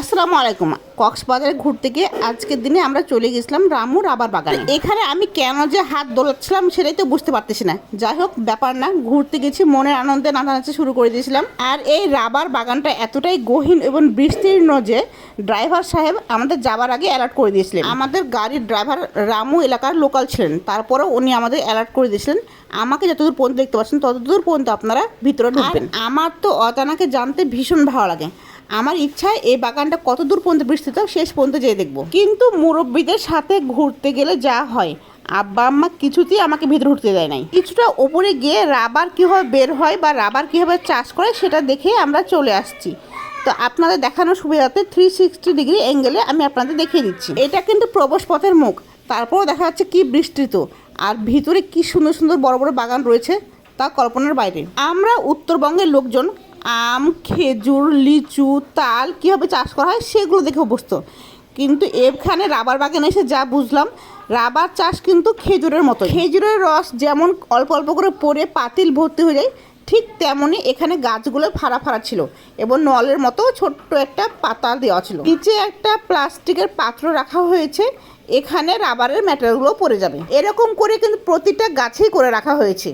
আসসালামু আলাইকুম। কক্সবাজারে ঘুরতে গিয়ে আজকের দিনে আমরা চলে গেছিলাম রামু রাবার বাগানে। এখানে আমি কেন যে হাত দোলাচ্ছিলাম সেটাই তো বুঝতে পারতেছি না। যাই হোক ব্যাপার না ঘুরতে গেছি মনের আনন্দে নাচানাচি শুরু করে দিয়েছিলাম। আর এই রাবার বাগানটা এতটাই গহীন এবং বিস্তীর্ণ যে ড্রাইভার সাহেব আমাদের যাবার আগে অ্যালার্ট করে দিয়েছিলেন। আমাদের গাড়ির ড্রাইভার রামু এলাকার লোকাল ছিলেন। তারপরেও উনি আমাদের অ্যালার্ট করে দিয়েছিলেন। আমাকে যতদূর পর্যন্ত দেখতে পাচ্ছেন ততদূর পর্যন্ত আপনারা ভিতরে ঢুকবেন। আমার তো অজানাকে জানতে ভীষণ ভালো লাগে। আমার ইচ্ছা এই বাগানটা কত দূর পর্যন্ত বিস্তৃত শেষ পর্যন্ত যেয়ে দেখব। কিন্তু মুরব্বীদের সাথে ঘুরতে গেলে যা হয়, আব্বা আম্মা কিছুতেই আমাকে ভিতরে উঠতে দেয় নাই। কিছুটা ওপরে গিয়ে রাবার কীভাবে বের হয় বা রাবার কীভাবে চাষ করে সেটা দেখে আমরা চলে আসছি। তো আপনাদের দেখানোর সুবিধাতে থ্রি সিক্সটি ডিগ্রি অ্যাঙ্গেলে আমি আপনাদের দেখিয়ে দিচ্ছি। এটা কিন্তু প্রবেশ পথের মুখ। তারপরও দেখা যাচ্ছে কি বিস্তৃত। আর ভিতরে কি সুন্দর সুন্দর বড় বড় বাগান রয়েছে তা কল্পনার বাইরে। আমরা উত্তরবঙ্গের লোকজন আম, খেজুর, লিচু, তাল কীভাবে চাষ করা হয় সেগুলো দেখে অভ্যস্ত। কিন্তু এখানে রাবার বাগানে এসে যা বুঝলাম, রাবার চাষ কিন্তু খেজুরের মতো খেজুরের রস যেমন অল্প অল্প করে পরে পাতিল ভর্তি হয়ে যায়, ঠিক তেমনই এখানে গাছগুলো ফাড়া ফাড়া ছিল এবং নলের মতো ছোট্ট একটা পাতা দেওয়া ছিল। নিচে একটা প্লাস্টিকের পাত্র রাখা হয়েছে, এখানে রাবারের ম্যাটেরিয়ালগুলো পড়ে যাবে। এরকম করে কিন্তু প্রতিটা গাছেই করে রাখা হয়েছে।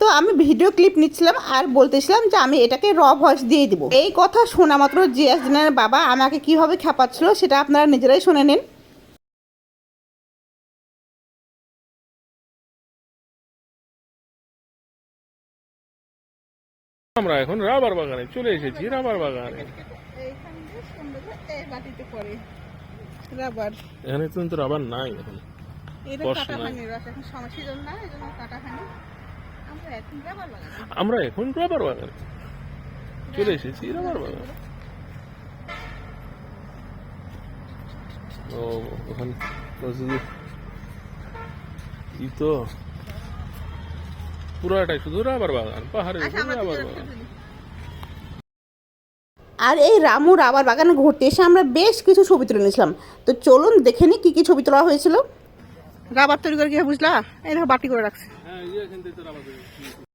তো আমি ভিডিও ক্লিপ নিচ্ছিলাম আর বলতেছিলাম যে আমি এটাকে র ভয়েস দিয়ে দিব। এই কথা শোনা মাত্র জিয়াস দিনের বাবা আমাকে কীভাবে খেপাচ্ছিল সেটা আপনারা নিজেরাই শুনে নিন। আমরা এখন রাবার বাগানে চলে এসেছি রাবার বাগানে। রাবার। এখানে কিন্তু রাবার নাই এখন। এটা কাটা হয়নি রস এখন সময় সিজন না এই জন্য কাটা হয়নি আমরা এখন রাবার বাগানে। চলে এসেছি রাবার বাগানে। ও ওখানে শুধু ই তো। পুরাটাই শুধু রাবার বাগান উপর রাবার বাগান। আর এই রামু রাবার বাগানে ঘুরতে এসে আমরা বেশ কিছু ছবি তুলে নিয়েছিলাম। তো চলুন দেখে নি কী কী ছবি তোলা হয়েছিল। রাবার তৈরি করে কি বুঝলা? এই দেখো বাটি করে রাখছে। হ্যাঁ এখান থেকে রাবার